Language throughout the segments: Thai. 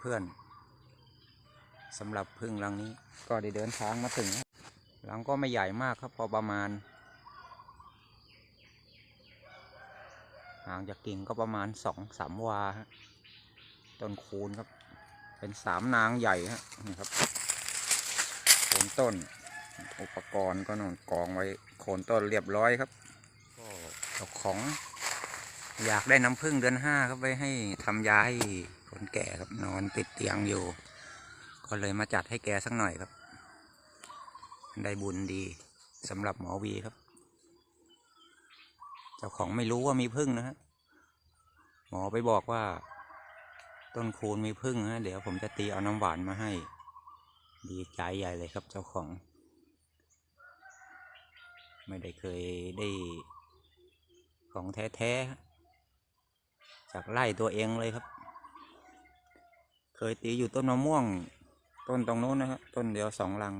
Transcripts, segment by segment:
เพื่อนๆสำหรับพึ่งรังนี้ก็ได้เดินทางมาถึงครับรังก็ไม่ใหญ่มากครับพอประมาณ ห่างจากกิ่งก็ประมาณสองสามวาฮะต้นคูณครับ เป็นสามนางใหญ่ฮะนี่ครับโคนต้น อุปกรณ์ก็นอนกองไว้โคนต้นเรียบร้อยครับ ก็เจ้าของอยากได้น้ำผึ้งเดือนห้าครับไปให้ทำยาให้ คนแก่ครับนอนติดเตียงอยู่ ก็เลยมาจัดให้แกสักหน่อยครับ ได้บุญดีสำหรับหมอวีครับ เจ้าของไม่รู้ว่ามีผึ้งนะฮะหมอไปบอกว่า ต้นคูณมีผึ้งนะเดี๋ยวผมจะตีเอาน้ำหวานมาให้ ดีใจใหญ่เลยครับเจ้าของ ไม่ได้เคยได้ของแท้ๆจากไล่ตัวเองเลยครับ ยตีอยู่ต้นมะม่วง ต้นตรงนู้นนะฮะต้นเดียวสองลัง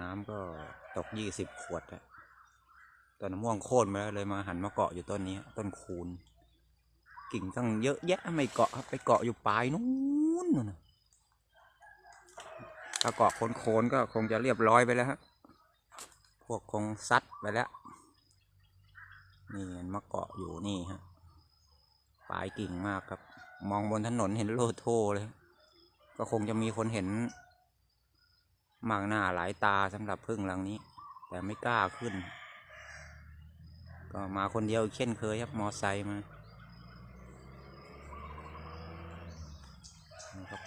น้ำก็ตกยี่สิบขวดอะต้นมะม่วงโค่นไปแล้วเลยมาหันมาเกาะอยู่ต้นนี้ ต้นคูณกิ่งตั้งเยอะแยะไม่เกาะครับไปเกาะอยู่ปลายนู้นนะถ้าเกาะโคนๆก็คงจะเรียบร้อยไปแล้วฮะพวกคงซัดไปแล้ว นี่มันมาเกาะอยู่นี่ฮะปลายกิ่งมากครับ มองบนถนนเห็นโลโทเลย ก็คงจะมีคนเห็น มากหน้าหลายตาสำหรับพึ่งหลังนี้ แต่ไม่กล้าขึ้น ก็มาคนเดียวเช่นเคยครับมอไซค์มาครับ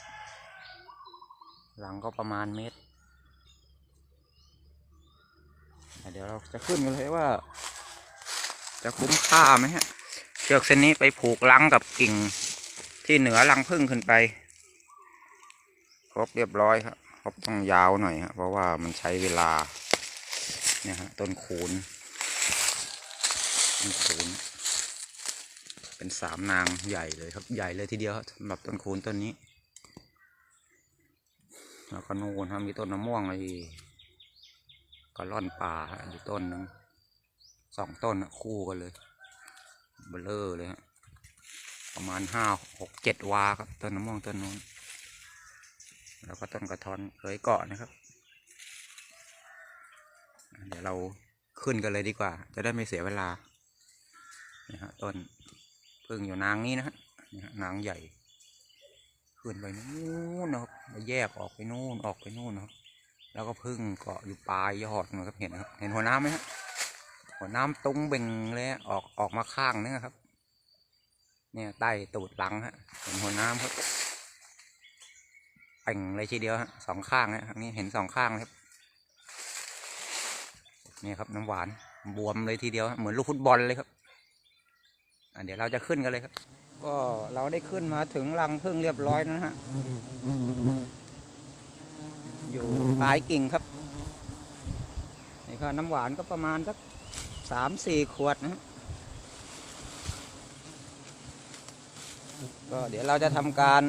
หลังก็ประมาณเมตร เดี๋ยวเราจะขึ้นกันเลยว่า จะคุ้มค่าไหมฮะ เชือกเส้นนี้ไปผูกลังกับกิ่ง ที่เหนือลังพึ่งขึ้นไป ครบเรียบร้อยครับครบต้องยาวหน่อยฮะเพราะว่ามันใช้เวลาเนี่ยฮะต้นคูณต้นคูณเป็นสามนางใหญ่เลยครับใหญ่เลยทีเดียวครับสำหรับต้นคูณต้นนี้ แล้วก็นู่นครับมีต้นมะม่วงไอ้กระล่อนป่าอยู่ต้นหนึงสองต้นคู่กันเลยเบลเลอร์เลยฮะ ประมาณห้าหกเจ็ดวาครับต้นมะม่วงต้นนู้น แล้วก็ต้นกระท้อนเคยเกาะนะครับ เดี๋ยวเราขึ้นกันเลยดีกว่า จะได้ไม่เสียเวลานี่ฮะต้นพึ่งอยู่นางนี้นะฮะนางใหญ่ขึ้นไปนู่นนะครับแล้วแยกออกไปนู่นออกไปนู่นนะครับแล้วก็พึ่งเกาะอยู่ปลายยอดนะครับเห็นนะครับ เห็นหัวน้ำไหมฮะหัวน้ำตุ้งเบ่งเลยฮะออกออกมาข้างนึงอะครับ เนี่ยใต้ตูดหลังฮะเห็นหัวน้ำครับเป่งเลยทีเดียวฮะสองข้างฮะทางนี้เห็นสองข้างเลยครับนี่ครับน้ำหวานบวมเลยทีเดียวเหมือนลูกฟุตบอลเลยครับเดี๋ยวเราจะขึ้นกันเลยครับ ก็เราได้ขึ้นมาถึงรังพึ่งเรียบร้อยนะฮะอยู่ปลายกิ่งครับนี่ก็น้ำหวานก็ประมาณสักสามสี่ขวดนะ ก็เดี๋ยวเราจะทำการ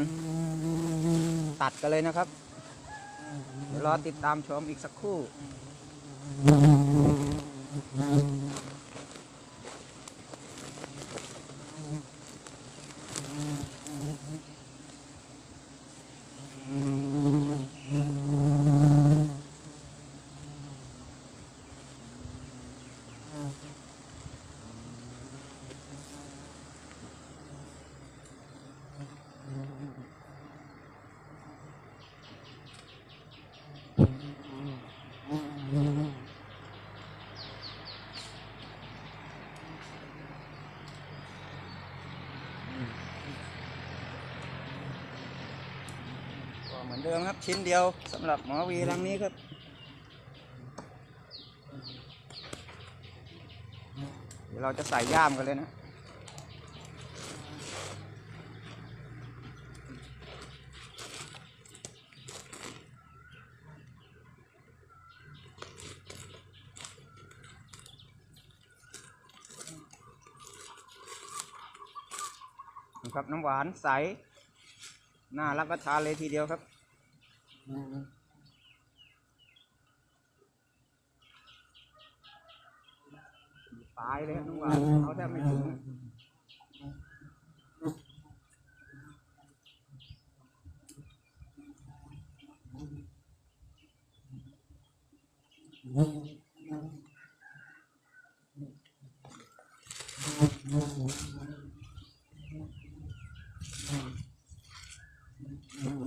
ตัดกันเลยนะครับ เดี๋ยวรอติดตามชมอีกสักครู่ เดิมครับชิ้นเดียวสำหรับหมอวีรังนี้ครับเดี๋ยวเราจะใส่ย่ามกันเลยนะครับน้ำหวานใส น่ารับประทานเลยทีเดียวครับ ตายเลยน้องวันเขาแทบไม่ถึงอ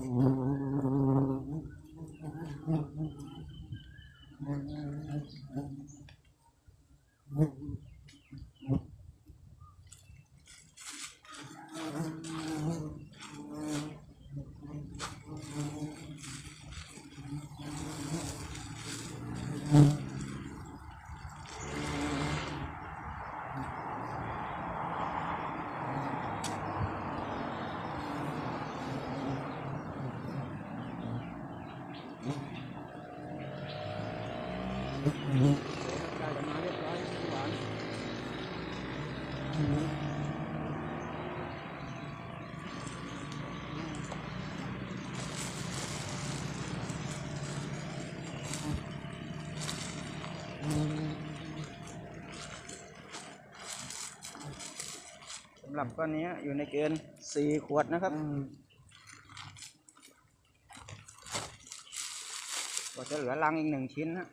หรับก้อนนี้อยู่ในเกณฑ์สี่ขวดนะครับก็จะเหลือรังอีกหนึ่งชิ้นนะ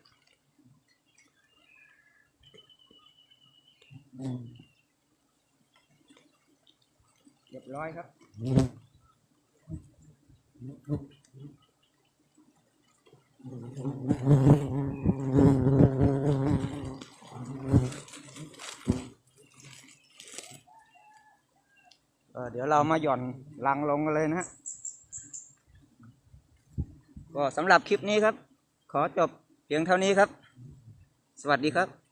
เรียบร้อยครับอ่อ เดี๋ยวเรามาหย่อนลังลงกันเลยนะฮะก็สำหรับคลิปนี้ครับ ขอจบเพียงเท่านี้ครับ สวัสดีครับ